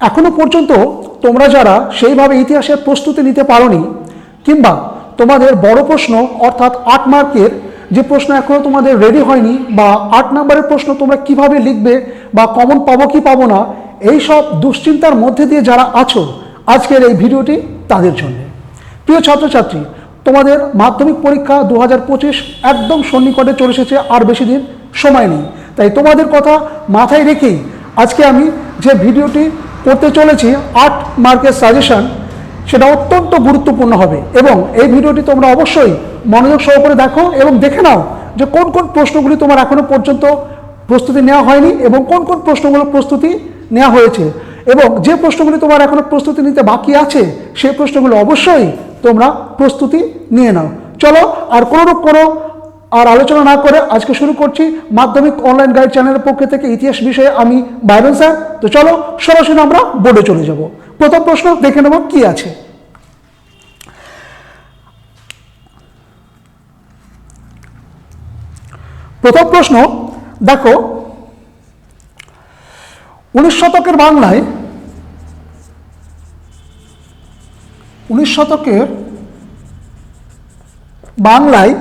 এখনও পর্যন্ত তোমরা যারা সেইভাবে ইতিহাসের প্রস্তুতি নিতে পারোনি, কিংবা তোমাদের বড় প্রশ্ন, অর্থাৎ আট মার্কের যে প্রশ্ন এখনও তোমাদের রেডি হয়নি, বা আট নম্বরের প্রশ্ন তোমরা কীভাবে লিখবে, বা কমন পাবো কি পাবো না, এই সব দুশ্চিন্তার মধ্যে দিয়ে যারা আছো, আজকের এই ভিডিওটি তাদের জন্য। প্রিয় ছাত্রছাত্রী, তোমাদের মাধ্যমিক পরীক্ষা দু হাজার পঁচিশ একদম সন্নিকটে চলে এসেছে, আর বেশি দিন সময় নেই। তাই তোমাদের কথা মাথায় রেখেই আজকে আমি যে ভিডিওটি করতে চলেছি আট মার্কের সাজেশন সেটা অত্যন্ত গুরুত্বপূর্ণ হবে। এবং এই ভিডিওটি তোমরা অবশ্যই মনোযোগ সহকারে দেখো এবং দেখে নাও যে কোন কোন প্রশ্নগুলি তোমার এখনও পর্যন্ত প্রস্তুতি নেওয়া হয়নি এবং কোন কোন প্রশ্নগুলো প্রস্তুতি নেওয়া হয়েছে। এবং যে প্রশ্নগুলি তোমার এখনও প্রস্তুতি নিতে বাকি আছে, সেই প্রশ্নগুলো অবশ্যই তোমরা প্রস্তুতি নিয়ে নাও। চলো আর কোনো কোনো আর আলোচনা না করে আজকে শুরু করছি মাধ্যমিক অনলাইন গাইড চ্যানেলের পক্ষ থেকে ইতিহাস বিষয়ে আমি বাইরন স্যার। তো চলো, সরাসরি আমরা বোর্ডে চলে যাব। প্রথম প্রশ্ন, দেখে নেব কি আছে। প্রথম প্রশ্ন, দেখো, উনিশ শতকের বাংলায়, উনিশ শতকের বাংলায়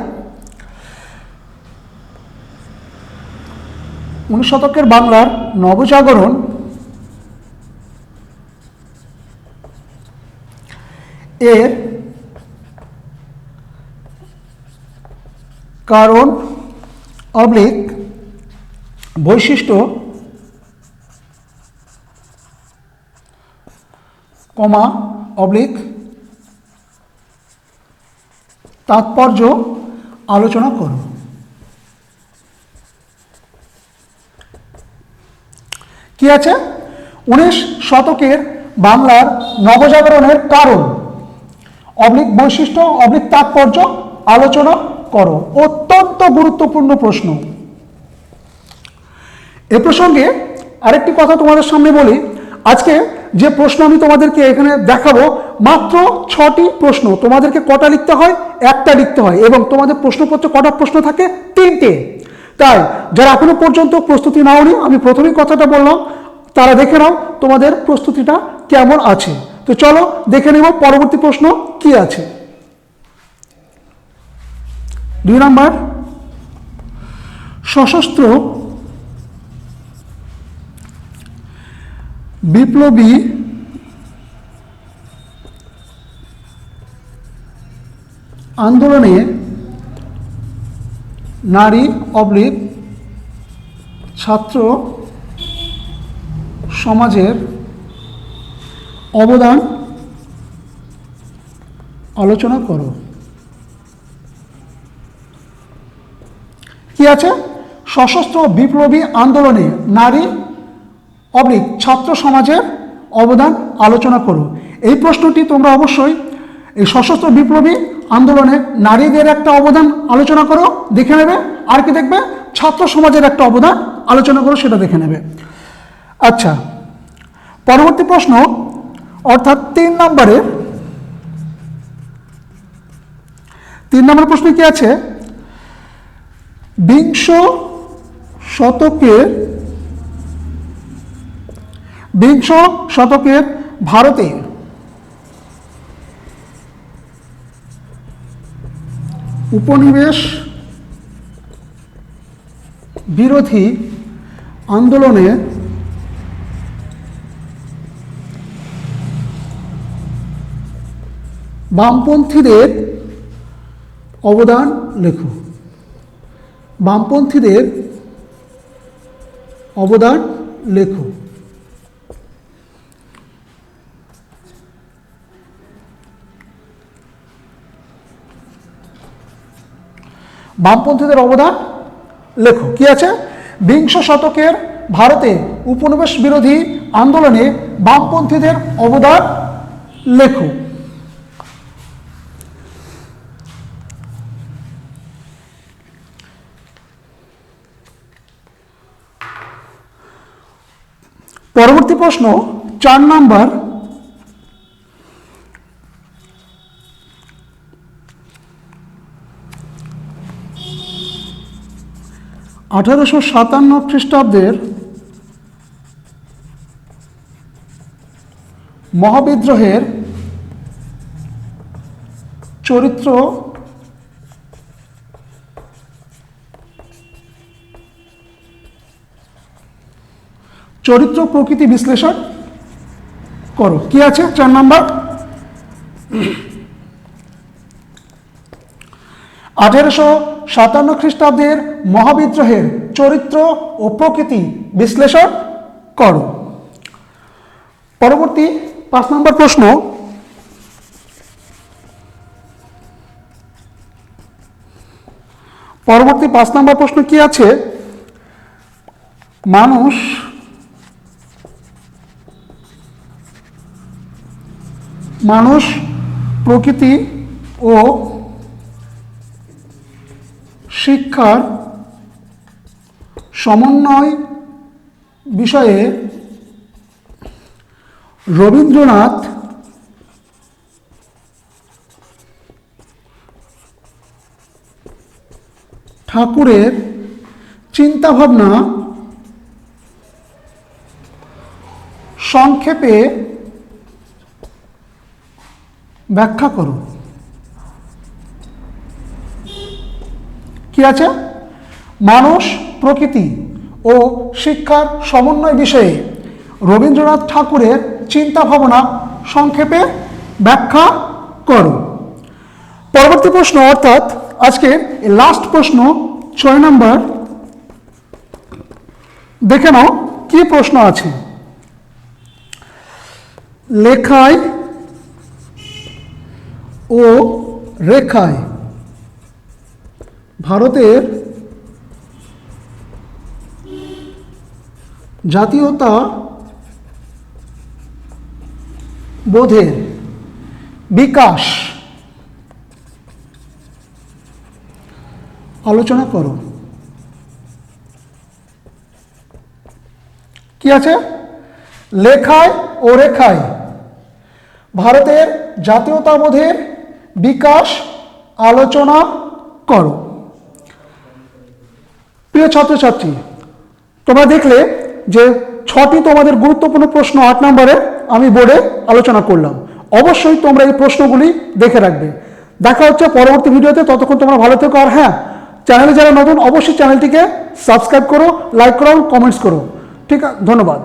উনিশ শতকের বাংলার নবজাগরণ। এর কারণ অবলিক বৈশিষ্ট্য কমা অবলিক তাৎপর্য আলোচনা করো কি আছে? উনিশ শতকের বাংলার নবজাগরণের কারণ। অবলিক বৈশিষ্ট্য, অবলিক তাৎপর্য আলোচনা করো। অত্যন্ত গুরুত্বপূর্ণ প্রশ্ন। এ প্রসঙ্গে আরেকটি কথা তোমাদের সামনে বলি। আজকে যে প্রশ্ন আমি তোমাদেরকে এখানে দেখাবো, মাত্র ছটি প্রশ্ন। তোমাদেরকে কটা লিখতে হয়? একটা লিখতে হয় এবং তোমাদের প্রশ্নপত্রে কটা প্রশ্ন থাকে? তিনটে। তাই, যারা এখনও পর্যন্ত প্রস্তুতি নাওনি, আমি প্রথমেই কথাটা বললাম, তারা দেখে নাও তোমাদের প্রস্তুতিটা কেমন আছে। তো চলো দেখে নেব পরবর্তী প্রশ্ন কি আছে। দুই নম্বর, সশস্ত্র বিপ্লবী আন্দোলনে নারী অবলিক ছাত্র সমাজের অবদান আলোচনা করো। কি আছে? সশস্ত্র বিপ্লবী আন্দোলনে নারী অবলিক ছাত্র সমাজের অবদান আলোচনা করো। এই প্রশ্নটি তোমরা অবশ্যই এই সশস্ত্র বিপ্লবী আন্দোলনে নারীদের একটা অবদান আলোচনা করো, দেখে নেবে। আর কি দেখবে? ছাত্র সমাজের একটা অবদান আলোচনা করো, সেটা দেখে নেবে। আচ্ছা পরবর্তী প্রশ্ন, অর্থাৎ তিন নম্বরে, তিন নম্বর প্রশ্ন কি আছে? বিংশ শতকের বিংশ শতকের ভারতে উপনিবেশ বিরোধী আন্দোলনে বামপন্থীদের অবদান লেখো। বামপন্থীদের অবদান লেখো। বামপন্থীদের অবদান? লেখো, কি আছে? বিংশ শতকের ভারতে উপনিবেশ বিরোধী আন্দোলনে বামপন্থীদের অবদান? লেখো। পরবর্তী প্রশ্ন, চার নাম্বার আঠারোশো সাতান্ন খ্রিস্টাব্দের মহাবিদ্রোহের চরিত্র চরিত্র প্রকৃতি বিশ্লেষণ করো। কি আছে? চার নাম্বার। আঠেরোশো সাতান্ন খ্রিস্টাব্দের মহাবিদ্রোহের চরিত্র ও প্রকৃতি বিশ্লেষণ করো। পরবর্তী পাঁচ নম্বর প্রশ্ন। পরবর্তী পাঁচ নম্বর প্রশ্ন কি আছে? মানুষ মানুষ প্রকৃতি ও শিক্ষার সমন্বয় বিষয়ে রবীন্দ্রনাথ ঠাকুরের চিন্তাভাবনা সংক্ষেপে ব্যাখ্যা করো কি আছে? মানুষ, প্রকৃতি ও শিক্ষার সমন্বয় বিষয়ে রবীন্দ্রনাথ ঠাকুরের চিন্তা ভাবনা সংক্ষেপে ব্যাখ্যা করো পরবর্তী প্রশ্ন, অর্থাৎ আজকে লাস্ট প্রশ্ন, ছয় নম্বর দেখে নাও, কি প্রশ্ন আছে? লেখায় ও রেখায় ভারতের জাতীয়তা বোধের বিকাশ। আলোচনা করো। কি আছে? লেখায় ও রেখায় ভারতের জাতীয়তাবোধের বিকাশ আলোচনা করো। প্রিয় ছাত্রছাত্রী, তোমরা দেখলে যে ছটি তোমাদের গুরুত্বপূর্ণ প্রশ্ন আট নম্বরে আমি বোর্ডে আলোচনা করলাম। অবশ্যই তোমরা এই প্রশ্নগুলি দেখে রাখবে। দেখা হচ্ছে পরবর্তী ভিডিওতে, ততক্ষণ তোমরা ভালো থেকো আর হ্যাঁ চ্যানেলে যারা নতুন, অবশ্যই চ্যানেলটিকে সাবস্ক্রাইব করো, লাইক করো, কমেন্টস করো। ঠিক আছে, ধন্যবাদ।